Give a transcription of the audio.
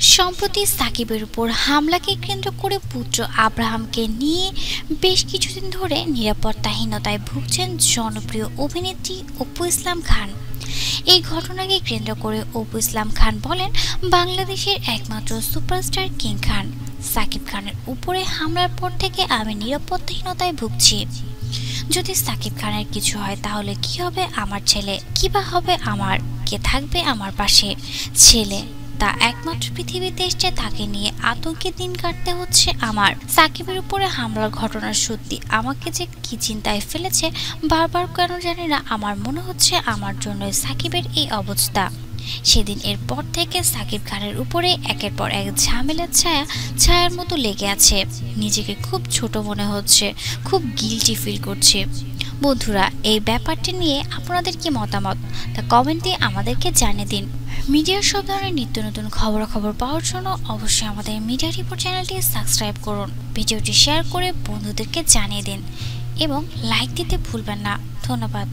সম্প্রতি সাকিবের উপর হামলাকে কেন্দ্র করে পুত্র আব্রাহামকে নিয়ে বেশ কিছুদিন ধরে নিরাপত্তাহীনতায় ভুগছেন জনপ্রিয় অভিনেত্রী অপু ইসলাম খান। এই ঘটনাকে কেন্দ্র করে অপু ইসলাম খান বলেন, বাংলাদেশের একমাত্র সুপারস্টার কিং খান। সাকিব খানের উপরে হামলার পর থেকে আমি নিরাপত্তাহীনতায় ভুগছি। যদি সাকিব খানের কিছু হয় তাহলে কি হবে আমার ছেলে? কি বা হবে আমার? কে থাকবে আমার পাশে? ছেলে তা একমাত্র পৃথিবীতে এসছে তাকে নিয়ে আতঙ্কে দিন কাটতে হচ্ছে আমার। সাকিবের উপরে হামলার ঘটনা সত্যি আমাকে যে কি চিন্তায় ফেলেছে, বারবার কেন জানি না আমার মনে হচ্ছে আমার জন্য সাকিবের এই অবস্থা। সেদিন এর পর থেকে সাকিব খানের উপরে একের পর এক ঝামেলার ছায়া, ছায়ার মতো লেগে আছে। নিজেকে খুব ছোট মনে হচ্ছে, খুব গিলটি ফিল করছে। বন্ধুরা, এই ব্যাপারটি নিয়ে আপনাদের কি মতামত? তা কমেন্টে আমাদেরকে জানিয়ে দিন। মিডিয়ার সব ধরনের নিত্য নতুন খবরাখবর পাওয়ার জন্য অবশ্যই আমাদের মিডিয়া রিপোর্ট চ্যানেলটি সাবস্ক্রাইব করুন। ভিডিওটি শেয়ার করে বন্ধুদেরকে জানিয়ে দিন এবং লাইক দিতে ভুলবেন না। ধন্যবাদ।